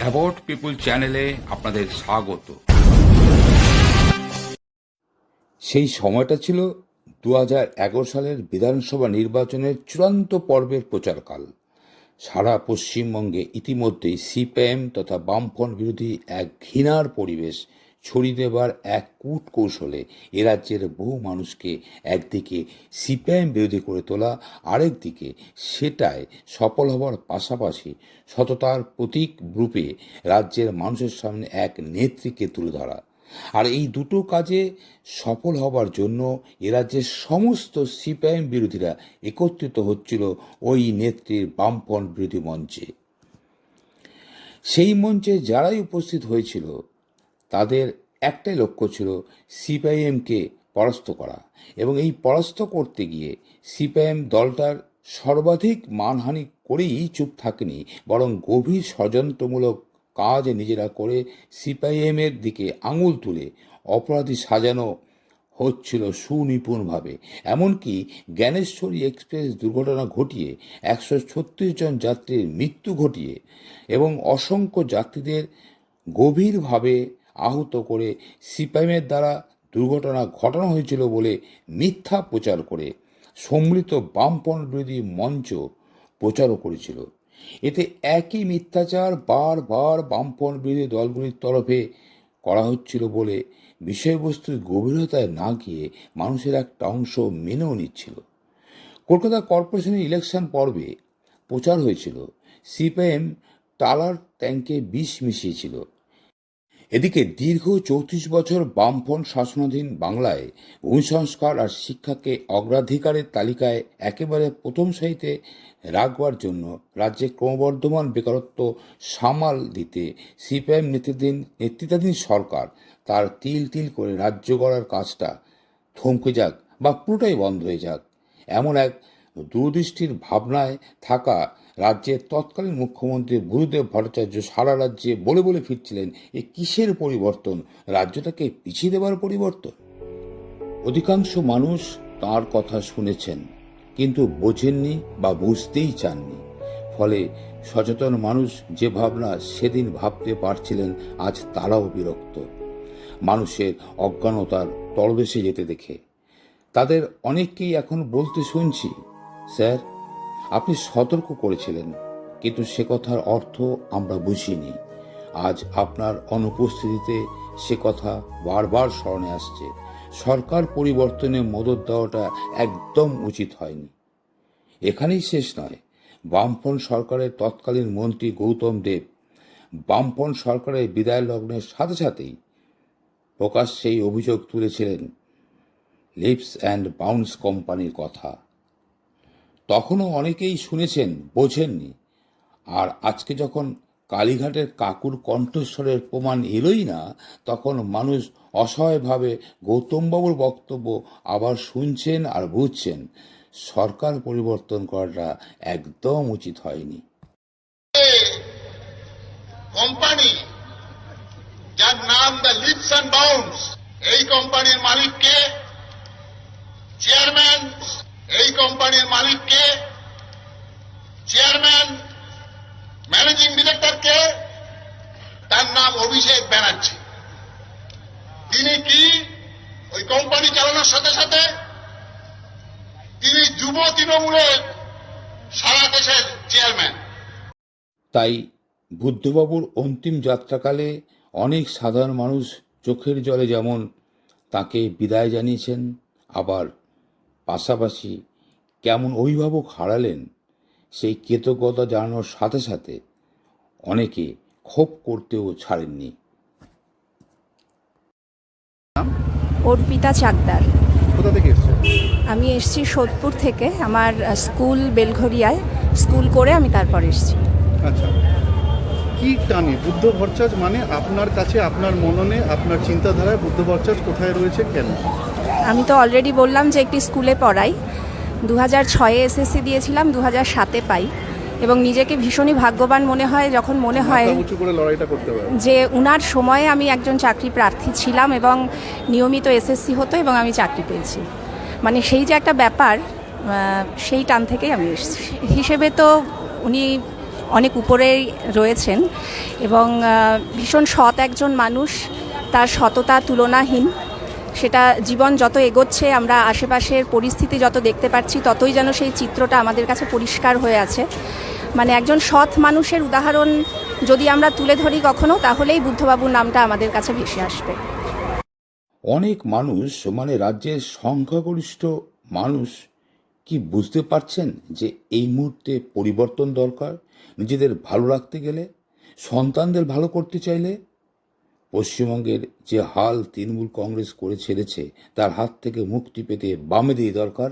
About পিপুল চ্যানেলে আপনাদের স্বাগত। সেই সময়টা ছিল দু হাজার এগারো সালের বিধানসভা নির্বাচনের চূড়ান্ত পর্বের প্রচারকাল। সারা পশ্চিমবঙ্গে ইতিমধ্যেই সিপিএম তথা বামফ্রন্ট বিরোধী এক ঘৃণার পরিবেশ ছড়িয়ে দেবার এক কূট কৌশলে এ রাজ্যের বহু মানুষকে একদিকে সিপিআইএম বিরোধী করে তোলা, আরেকদিকে সেটায় সফল হবার পাশাপাশি সততার প্রতীক রূপে রাজ্যের মানুষের সামনে এক নেত্রীকে তুলে ধরা। আর এই দুটো কাজে সফল হবার জন্য এ রাজ্যের সমস্ত সিপিআইএম বিরোধীরা একত্রিত হচ্ছিল ওই নেত্রীর বামফ্রন্ট বিরোধী মঞ্চে। সেই মঞ্চে যারাই উপস্থিত হয়েছিল তাদের একটাই লক্ষ্য ছিল সিপিআইএমকে পরাস্ত করা এবং এই পরাস্ত করতে গিয়ে সিপিআইএম দলটার সর্বাধিক মানহানি করেই চুপ থাকেনি, বরং গভীর ষড়যন্ত্রমূলক কাজ নিজেরা করে সিপিআইএমের দিকে আঙুল তুলে অপরাধী সাজানো হচ্ছিল সুনিপুণভাবে। এমনকি জ্ঞানেশ্বরী এক্সপ্রেস দুর্ঘটনা ঘটিয়ে একশো ছত্রিশ জন যাত্রীর মৃত্যু ঘটিয়ে এবং অসংখ্য যাত্রীদের গভীরভাবে আহত করে সিপাইমের দ্বারা দুর্ঘটনা ঘটানো হয়েছিল বলে মিথ্যা প্রচার করে সম্মিলিত বামপন বিরোধী মঞ্চ প্রচারও করেছিল। এতে একই মিথ্যাচার বারবার বামপন বিরোধী দলগুলির তরফে করা হচ্ছিল বলে বিষয়বস্তুর গভীরতায় না গিয়ে মানুষের একটা অংশ মেনেও নিচ্ছিল। কলকাতা কর্পোরেশনের ইলেকশন পর্বে প্রচার হয়েছিল। সিপিএম টালার ট্যাঙ্কে বিষ মিশিয়েছিল। এদিকে দীর্ঘ চৌত্রিশ বছর বামফ্রন্ট শাসনাধীন বাংলায় ভূমিসংস্কার আর শিক্ষাকে অগ্রাধিকারের তালিকায় একেবারে প্রথম সারিতে রাখবার জন্য রাজ্যে ক্রমবর্ধমান বেকারত্ব সামাল দিতে সিপিআইএম নেতৃত্বাধীন নেতৃত্বাধীন সরকার তার তিল তিল করে রাজ্য গড়ার কাজটা থমকে যাক বা পুরোটাই বন্ধ হয়ে যাক। এমন এক দূরদৃষ্টির ভাবনায় থাকা রাজ্যের তৎকালীন মুখ্যমন্ত্রী গুরুদেব ভট্টাচার্য সারা রাজ্যে বলে বলে ফিরছিলেন, এ কিসের পরিবর্তন? রাজ্যটাকে পিছিয়ে দেবার পরিবর্তন? অধিকাংশ মানুষ তার কথা শুনেছেন, কিন্তু বোঝেননি বা বুঝতেই চাননি। ফলে সচেতন মানুষ যে ভাবনা সেদিন ভাবতে পারছিলেন, আজ তারাও বিরক্ত। মানুষের অজ্ঞানতার তলবেশে যেতে দেখে। তাদের অনেককেই এখন বলতে শুনছি, স্যার। আপনি সতর্ক করেছিলেন, কিন্তু সে কথার অর্থ আমরা বুঝিনি। আজ আপনার অনুপস্থিতিতে সে কথা বারবার স্মরণে আসছে। সরকার পরিবর্তনে মদত দেওয়াটা একদম উচিত হয়নি। এখানেই শেষ নয়। বামফ্রন্ট সরকারের তৎকালীন মন্ত্রী গৌতম দেব বামফ্রন্ট সরকারের বিদায় লগ্নের সাথে সাথেই প্রকাশ সেই অভিযোগ তুলেছিলেন লিপস অ্যান্ড বাউন্স কোম্পানির কথা। তখনও অনেকেই শুনেছেন, বোঝেননি। আর আজকে যখন কালীঘাটের কাকুর কণ্ঠস্বরের প্রমাণ এলোই না, তখন মানুষ অসহায়ভাবে গৌতমবাবুর বক্তব্য আবার শুনছেন আর বুঝছেন। সরকার পরিবর্তন করাটা একদম উচিত হয়নি। কোম্পানি যার নাম দ্য লিপস অ্যান্ড বাউন্স এই কোম্পানির মালিককে চেয়ারম্যান এই কোম্পানির মালিককে চেয়ারম্যান ম্যানেজিং ডিরেক্টরকে তার নাম অভিষেক ব্যানার্জি। তিনি কি ওই কোম্পানি চালানোর সাথে সাথে তিনি যুব তৃণমূলের সারা দেশের চেয়ারম্যান তাই বুদ্ধবাবুর অন্তিম যাত্রাকালে অনেক সাধারণ মানুষ চোখের জলে যেমন তাকে বিদায় জানিয়েছেন, আবার পাশাপাশি কেমন অভিভাবক হারালেন সেই কৃতজ্ঞতা জানানোর সাথে সাথে অনেকে ক্ষোভ করতেও ছাড়েননি। অর্পিতা চাকদার। কোথা থেকে এসছে আমি এসেছি সোদপুর থেকে আমার স্কুল বেলঘরিয়ায় স্কুল করে আমি তারপর এসছি। আচ্ছা। কি টানে? বুদ্ধ ভরচাজ মানে আপনার কাছে আপনার মননে আপনার চিন্তাধারায় বুদ্ধ ভরচাজ কোথায় রয়েছে কেন? আমি তো অলরেডি বললাম যে একটি স্কুলে পড়াই। দু হাজার ছয়ে এসএসসি দিয়েছিলাম দু হাজার সাতে পাই। এবং নিজেকে ভীষণই ভাগ্যবান মনে হয় যখন মনে হয় যে উনার সময়ে আমি একজন চাকরি প্রার্থী ছিলাম এবং নিয়মিত এসএসসি হতো এবং আমি চাকরি পেয়েছি। মানে সেই যে একটা ব্যাপার সেই টান থেকেই আমি এসেছি। হিসেবে তো উনি অনেক উপরেই রয়েছেন এবং ভীষণ সৎ একজন মানুষ। তার সততা তুলনাহীন। সেটা জীবন যত এগোচ্ছে, আমরা আশেপাশের পরিস্থিতি যত দেখতে পাচ্ছি, ততই যেন সেই চিত্রটা আমাদের কাছে পরিষ্কার হয়ে আছে। মানে একজন সৎ মানুষের উদাহরণ যদি আমরা তুলে ধরি কখনো, তাহলেই বুদ্ধবাবুর নামটা আমাদের কাছে ভেসে আসবে। অনেক মানুষ মানে রাজ্যের সংখ্যাগরিষ্ঠ মানুষ কি বুঝতে পারছেন যে এই মুহূর্তে পরিবর্তন দরকার? নিজেদের ভালো রাখতে গেলে, সন্তানদের ভালো করতে চাইলে পশ্চিমবঙ্গের যে হাল তৃণমূল কংগ্রেস করে ছেড়েছে, তার হাত থেকে মুক্তি পেতে বামেদের দরকার?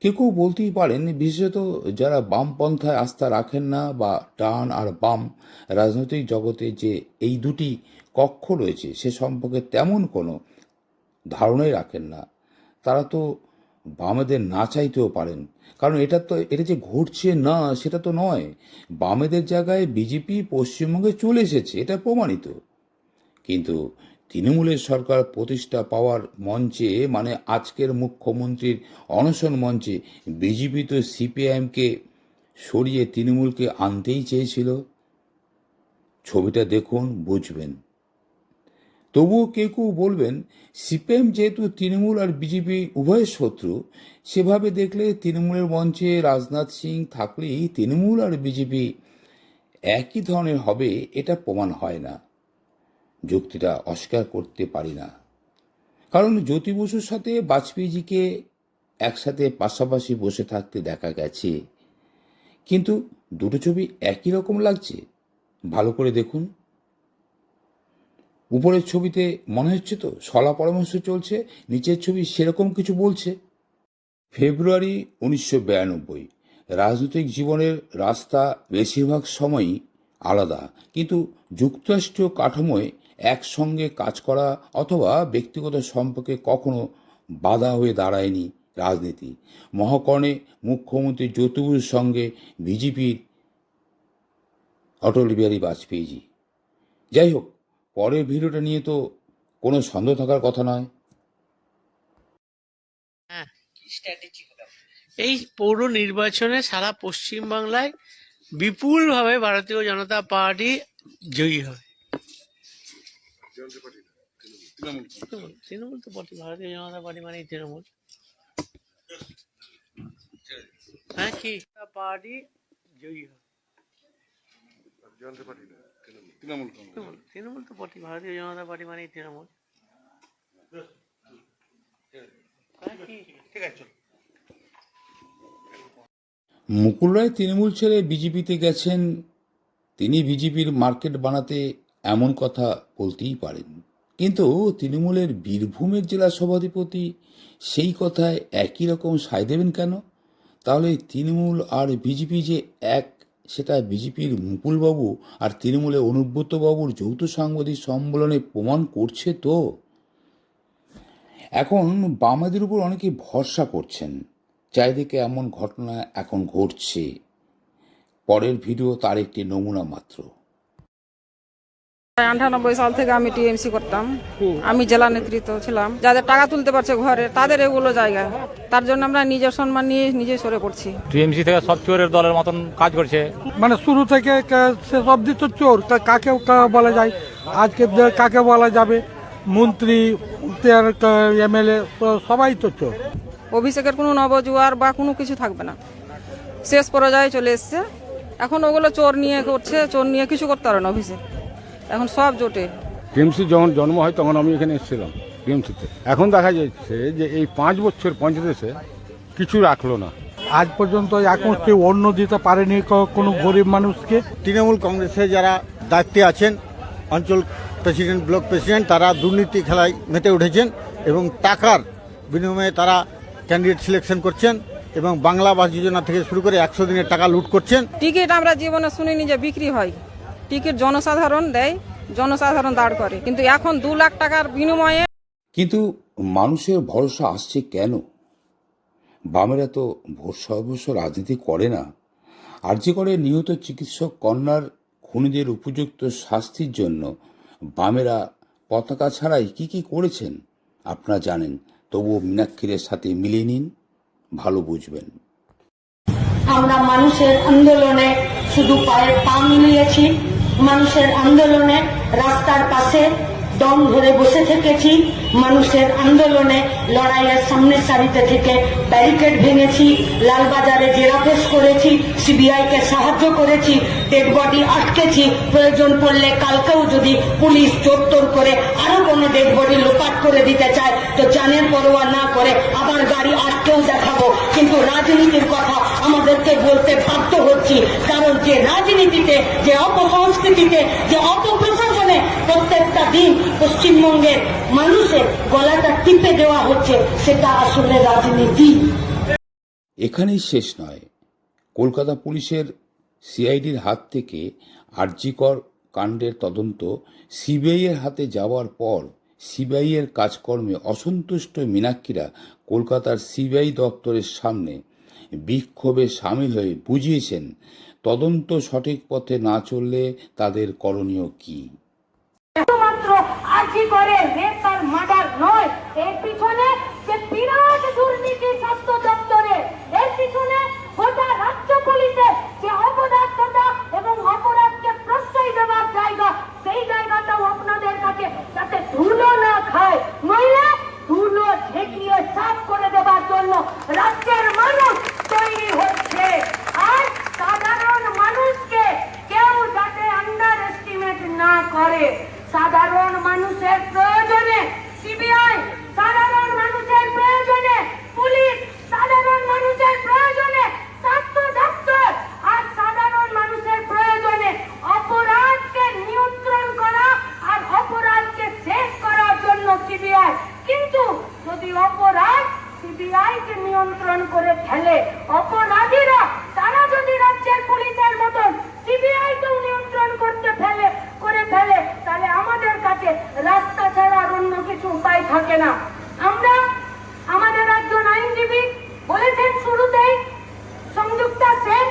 কেউ কেউ বলতেই পারেন, বিশেষত যারা বামপন্থায় আস্থা রাখেন না বা ডান আর বাম রাজনৈতিক জগতে যে এই দুটি কক্ষ রয়েছে, সে সম্পর্কে তেমন কোনো ধারণাই রাখেন না। তারা তো বামেদের না চাইতেও পারেন। কারণ এটা তো, এটা যে ঘটছে না, সেটা তো নয়। বামেদের জায়গায় বিজেপি পশ্চিমবঙ্গে চলে এসেছে, এটা প্রমাণিত। কিন্তু তৃণমূলের সরকার প্রতিষ্ঠা পাওয়ার মঞ্চে মানে আজকের মুখ্যমন্ত্রীর অনশন মঞ্চে বিজেপি তো সিপিআইএমকে সরিয়ে তৃণমূলকে আনতেই চেয়েছিল। ছবিটা দেখুন, বুঝবেন। তবুও কেউ কেউ বলবেন সিপিএম যেহেতু তৃণমূল আর বিজেপি উভয়ের শত্রু, সেভাবে দেখলে তৃণমূলের মঞ্চে রাজনাথ সিং থাকলেই তৃণমূল আর বিজেপি একই ধরনের হবে, এটা প্রমাণ হয় না। যুক্তিটা অস্বীকার করতে পারি না। কারণ জ্যোতি বসুর সাথে বাজপেয়ীজিকে একসাথে পাশাপাশি বসে থাকতে দেখা গেছে। কিন্তু দুটো ছবি একই রকম লাগছে। ভালো করে দেখুন। উপরের ছবিতে মনে হচ্ছে তো সলা পরামর্শ চলছে, নিচের ছবি সেরকম কিছু বলছে। ফেব্রুয়ারি উনিশশো বিরানব্বই, রাজনৈতিক জীবনের রাস্তা বেশিরভাগ সময়ই আলাদা। কিন্তু যুক্তরাষ্ট্রীয় কাঠামোয় একসঙ্গে কাজ করা অথবা ব্যক্তিগত সম্পর্কে কখনো বাধা হয়ে দাঁড়ায়নি রাজনীতি। মহাকর্ণে মুখ্যমন্ত্রী জ্যোতিবুর সঙ্গে বিজেপির অটল বিহারী বাজপেয়ীজি। যাই হোক পরের ভিডিওটা নিয়ে তো কোনো সন্দেহ থাকার কথা নয়। এই পৌর নির্বাচনে সারা পশ্চিম বাংলায় বিপুল ভাবে ভারতীয় জনতা পার্টি জয়ী হবে। তৃণমূল তো পার্টি ভারতীয় জনতা পার্টি মানে তৃণমূল। হ্যাঁ কি? পার্টি জয়ী হবে। তৃণমূল। তৃণমূল তো পার্টি ভারতীয় জনতা পার্টি মানে তৃণমূল। হ্যাঁ কি? ঠিক আছে চলো। মুকুল রায় তৃণমূল ছেড়ে বিজেপিতে গেছেন তিনি বিজেপির মার্কেট বানাতে এমন কথা বলতেই পারেন। কিন্তু তৃণমূলের বীরভূমের জেলা সভাধিপতি সেই কথায় একই রকম সায় দেবেন কেন? তাহলে তৃণমূল আর বিজেপি যে এক, সেটা বিজেপির মুকুলবাবু আর তৃণমূলের অনুব্রতবাবুর যৌথ সাংবাদিক সম্মেলনে প্রমাণ করছে তো? এখন বামাদের উপর অনেকে ভরসা করছেন, চারিদিকে এমন ঘটনা এখন ঘটছে। পরের ভিডিও তার একটি নমুনা মাত্র। আটানব্বই সাল থেকে আমি টিএমসি করতাম। আমি জেলা নেতৃত্ব ছিলাম। যাদের টাকা তুলতে পারছে ঘরে তাদের এগুলো জায়গা। তার জন্য আমরা নিজের সম্মান নিয়ে নিজে সরে পড়ছি। টিএমসি থেকে সব চোরের দলের মতন কাজ করছে। মানে শুরু থেকে শেষ অব্দি তো চোর তা কাকে কা- বলা যায়? আজকে কাকে বলা যাবে? মন্ত্রী এমএলএ সবাই তো চোর। অভিষেকের কোনো নবজুয়ার বা কোনো কিছু থাকবে না। শেষ পর্যায়ে চলে এসছে। এখন ওগুলো চোর নিয়ে করছে চোর নিয়ে কিছু করতে পারে না অভিষেক। এখন সব জোটে। টিএমসি যখন জন্ম হয় তখন আমি এখানে এসেছিলাম টিএমসিতে। এখন দেখা যাচ্ছে যে এই পাঁচ বছর পঞ্চায়েতে কিছু রাখল না। আজ পর্যন্ত এখন কেউ অন্য দিতে পারেনি কোনো গরিব মানুষকে। তৃণমূল কংগ্রেসে যারা দায়িত্বে আছেন অঞ্চল প্রেসিডেন্ট ব্লক প্রেসিডেন্ট তারা দুর্নীতি খেলায় মেতে উঠেছেন এবং টাকার বিনিময়ে তারা ক্যান্ডিডেট সিলেকশন করছেন এবং বাংলা আবাস যোজনা থেকে শুরু করে একশো দিনের টাকা লুট করছেন। টিকিট আমরা জীবনে শুনিনি যে বিক্রি হয়। টিকিট জনসাধারণ দেয় জনসাধারণ দাঁড় করে। কিন্তু এখন দু লাখ টাকার বিনিময়ে কিন্তু মানুষের ভরসা আসছে কেন? বামেরা তো ভরসা অবশ্য রাজনীতি করে না। আর যে করে নিহত চিকিৎসক কন্যার খুনিদের উপযুক্ত শাস্তির জন্য বামেরা পতাকা ছাড়াই কি কি করেছেন? আপনারা জানেন। তবুও মীনাক্ষীরের সাথে মিলিয়ে নিন ভালো বুঝবেন। আমরা মানুষের আন্দোলনে শুধু পায়ে পা মিলিয়েছি। মানুষের আন্দোলনে রাস্তার পাশে দম ধরে বসে থেকেছি। মানুষের আন্দোলনে, লড়াইয়ের সামনের সারিতে থেকে ব্যারিকেড ভেঙেছি, লালবাজারে জেরাফেস করেছি, সিবিআই কে সাহায্য করেছি, ডেড বডি আটকেছি। প্রয়োজন পড়লে কালকেও যদি পুলিশ জোরতোর করে আরও কোনো ডেড বডি লোপাট করে দিতে চায়, তো জানের পরোয়া না করে আবার গাড়ি আটকেও দেখাবো। কিন্তু রাজনীতির কথা আমাদেরকে বলতে বাধ্য হচ্ছি। কারণ যে রাজনীতিতে, যে অপসংস্কৃতিতে, যে অপপ্রশাসনে প্রত্যেকটা দিন পশ্চিমবঙ্গের মানুষের গলাটা টিপে দেওয়া হচ্ছে, সেটা আসলে রাজনীতি। এখানেই শেষ নয়। কলকাতা পুলিশের সিআইডির হাত থেকে আরজিকর কাণ্ডের তদন্ত, সিবিআইয়ের হাতে যাওয়ার পর সিবিআইয়ের কাজকর্মে অসন্তুষ্ট মীনাক্ষীরা কলকাতার সিবিআই দপ্তরের সামনে বিক্ষোভে সামিল হয়ে বুঝিয়েছেন, তদন্ত সঠিক পথে না চললে তাদের করণীয় কী? আর্জি করে? রেপ আর মার্ডার নয়, এর পিছনে যে বিরাট দুর্নীতি স্বাস্থ্য দপ্তরে এর পিছনে গোটা রাজ্য পুলিশের যে অপদার্থতা এবং অপরাধকে প্রশ্রয় দেওয়ার জায়গা, সেই জায়গাটাও আপনাদের কাছে যাতে ধুলো না খায়। নইলে ধুলো ঝেঁকিয়ে সাফ করে দেওয়ার জন্য রাজ্যের মানুষ তৈরি হচ্ছে। আর সাধারণ মানুষকে কেউ যাতে আন্ডার এস্টিমেট না করে। সাধারণ মানুষের প্রয়োজনে, সিবিআই সাধারণ মানুষের প্রয়োজনে, পুলিশ সাধারণ মানুষের প্রয়োজনে, স্বাস্থ্য দপ্তর আর সাধারণ মানুষের প্রয়োজনে অপরাধকে নিয়ন্ত্রণ করা আর অপরাধকে শেষ করার জন্য সিবিআই। কিন্তু যদি অপরাধ সিবিআই কে নিয়ন্ত্রণ করে ফেলে অপরাধীরা তারা যদি রাজ্যের পুলিশের মতন সিবিআই কেও নিয়ন্ত্রণ করতে ফেলে করে ফেলে তাহলে আমাদের কাছে রাস্তা ছাড়া আর অন্য কিছু উপায় থাকে না আমরা আমাদের একজন আইনজীবী বলেছেন শুরুতেই সংযুক্তা সেন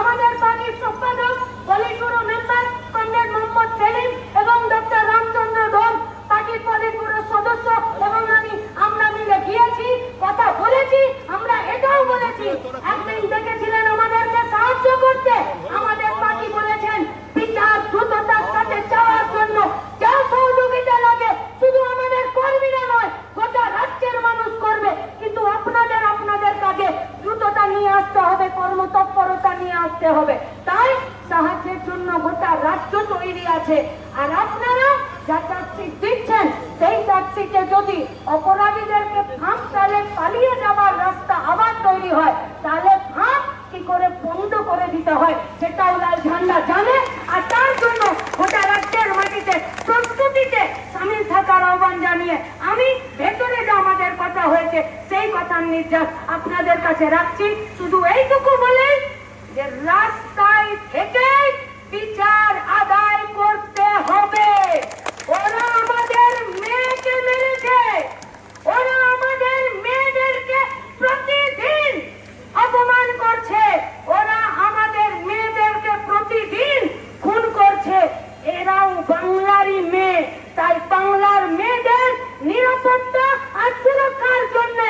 আমাদের পার্টির সম্পাদক politburo member comrade Mohammad Salim এবং ডক্টর রামচন্দ্র ধোম পার্টির পলিটুরো সদস্য এবং আমি আমরা মিলে গিয়েছি কথা বলেছি আমরা এটাও বলেছি একদিন দেখেছিলেন আমাদেরকে সাহায্য করতে আমাদের পার্টি বলেছেন বিচার দ্রুততার সাথে যাওয়ার জন্য যা সহযোগিতা লাগে শুধু আমাদের কর্মীরা নয় গোটা রাজ্যের মানুষ করবে কিন্তু আপনাদের আপনাদের কাজে দ্রুততা নিয়ে আসতে হবে কর্মতৎপরতা নিয়ে আসতে হবে তাই সাহায্যের জন্য গোটা রাজ্য তৈরি আছে আর আপনারা যা চার্জশিট দিচ্ছেন সেই চার্জশিটে যদি অপরাধীদেরকে ফাঁক তাহলে পালিয়ে যাবার রাস্তা আবার তৈরি হয় তাহলে ফাঁক কি করে বন্ধ করে দিতে হয় সেটাও লাল ঝান্ডা জানে আর তার জন্য গোটা রাজ্যের মাটিতে প্রস্তুতিতে সামিল থাকার আহ্বান জানিয়ে আমি ভেতরে যা আমাদের কথা হয়েছে নির্যাস আপনাদের কাছে রাখছি। শুধু এইটুকু বলেই যে রাস্তায় থেকে বিচার আদায় করতে হবে। ওরা আমাদের মেয়েকে মেরেছে। ওরা আমাদের মেয়েদেরকে প্রতিদিন অপমান করছে। ওরা আমাদের মেয়েদেরকে প্রতিদিন খুন করছে। এরাও বাংলারই মেয়ে। তাই বাংলার মেয়েদের নিরাপত্তা আর সুরক্ষার জন্য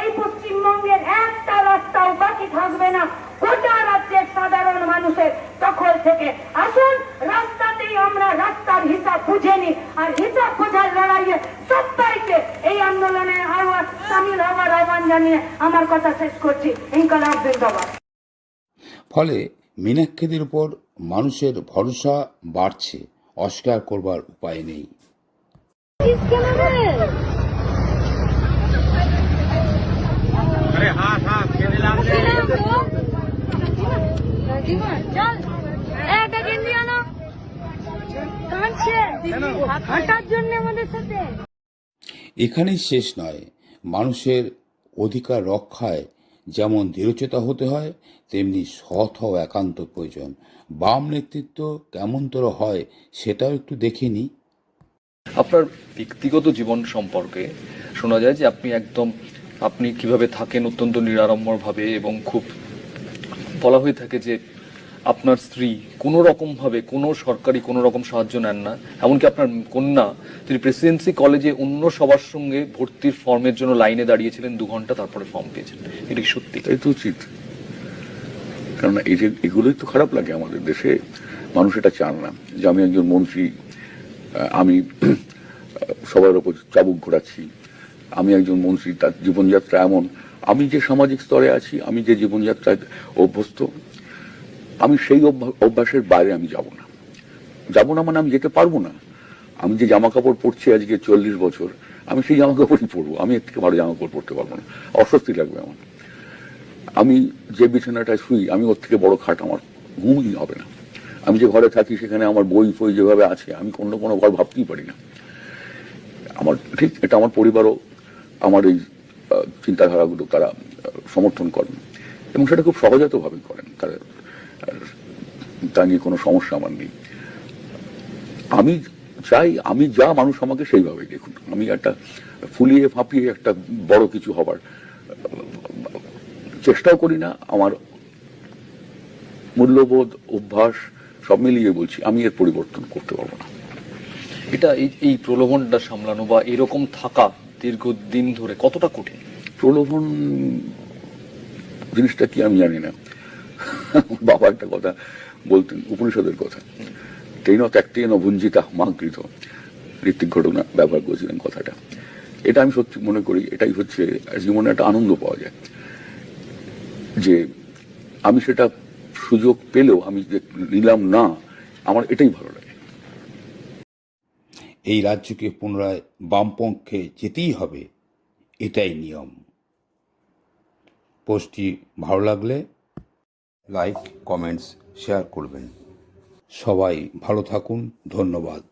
এই পশ্চিমবঙ্গের একটা রাস্তাও বাকি থাকবে না গোটা রাজ্যের সাধারণ মানুষের দখল থেকে আসুন রাস্তাতেই আমরা রাস্তার হিসাব বুঝে নিই আর হিসাব বোঝার লড়াইয়ে সবাইকে এই আন্দোলনে আহ্বান সামিল জানিয়ে আমার কথা শেষ করছি। ইনকলাব জিন্দাবাদ। ফলে মীনাক্ষীদের উপর মানুষের ভরসা বাড়ছে। অস্বীকার করবার উপায় নেই। হাঁটার জন্য আমাদের সাথে। এখানেই শেষ নয়। মানুষের অধিকার রক্ষায় যেমন দৃঢ়চেতা হতে হয়, তেমনি সৎ হওয়া একান্ত প্রয়োজন। বাম নেতৃত্ব কেমনতর হয় সেটাও একটু দেখে নিই। আপনার ব্যক্তিগত জীবন সম্পর্কে শোনা যায় যে আপনি একদম, আপনি কীভাবে থাকেন অত্যন্ত নিরাড়ম্বরভাবে এবং খুব বলা হয়ে থাকে যে আপনার স্ত্রী কোনো রকমভাবে, কোনো সরকারি কোনো রকম সাহায্য নেন না, এমনকি আপনার কন্যা, তিনি প্রেসিডেন্সি কলেজে অন্য সবার সঙ্গে ভর্তির ফর্মের জন্য লাইনে দাঁড়িয়েছিলেন, দু ঘণ্টা তারপরে ফর্ম পেয়েছেন এটা কি সত্যি। এই তো উচিত। কারণ এই যে, এগুলোই তো খারাপ লাগে আমাদের দেশে। মানুষ এটা চান না যে আমি একজন মন্ত্রী আমি সবার ওপর চাবুক ঘোরাচ্ছি, আমি একজন মন্ত্রী, তার জীবনযাত্রা এমন। আমি যে সামাজিক স্তরে আছি, আমি যে জীবনযাত্রায় অভ্যস্ত আমি সেই অভ্যা- অভ্যাসের বাইরে আমি যাব না। যাব না মানে আমি যেতে পারব না। আমি যে জামা কাপড় পরছি আজকে চল্লিশ বছর, আমি সেই জামা কাপড়ই পরবো। আমি এর থেকে ভালো জামা কাপড় পরতে পারব না। অস্বস্তি লাগবে আমার। আমি যে বিছানাটায় শুই, আমি ওর থেকে বড় খাট আমার ঘুমই হবে না। আমি যে ঘরে থাকি, সেখানে আমার বই ফই যেভাবে আছে, আমি অন্য কোনো ঘর ভাবতেই পারি না। আমার ঠিক এটা আমার পরিবারও আমার এই চিন্তাধারাগুলো তারা সমর্থন করেন। এবং সেটা খুব সহজাতভাবে করেন। তারা তা নিয়ে কোনো সমস্যা আমার নেই। আমি চাই আমি যা মানুষ আমাকে সেইভাবে দেখুন আমি একটা ফুলিয়ে ফাঁপিয়ে একটা বড় কিছু হবার চেষ্টাও করি না। আমার মূল্যবোধ অভ্যাস সব মিলিয়ে বলছি আমি এর পরিবর্তন করতে পারব না। এটা এই প্রলোভনটা সামলানো বা এরকম থাকা দীর্ঘদিন ধরে কতটা কঠিন? প্রলোভন জিনিসটা কি আমি জানি না। বাবা একটা কথা বলতেন, উপনিষদের কথা। তেন ত্যাগতেন ভুঞ্জিতা মাকৃত ঋত্বিক ঘটনা ব্যবহার করেছিলেন কথাটা। এটা আমি সত্যি মনে করি, এটাই হচ্ছে জীবনে একটা আনন্দ পাওয়া যায়। যে আমি সেটা সুযোগ পেলেও আমি যে নিলাম না, আমার এটাই ভালো লাগে। এই রাজ্যকে পুনরায় বামপক্ষে যেতেই হবে, এটাই নিয়ম। পোস্টটি ভালো লাগলে লাইক কমেন্টস শেয়ার করবেন। সবাই ভালো থাকুন ধন্যবাদ।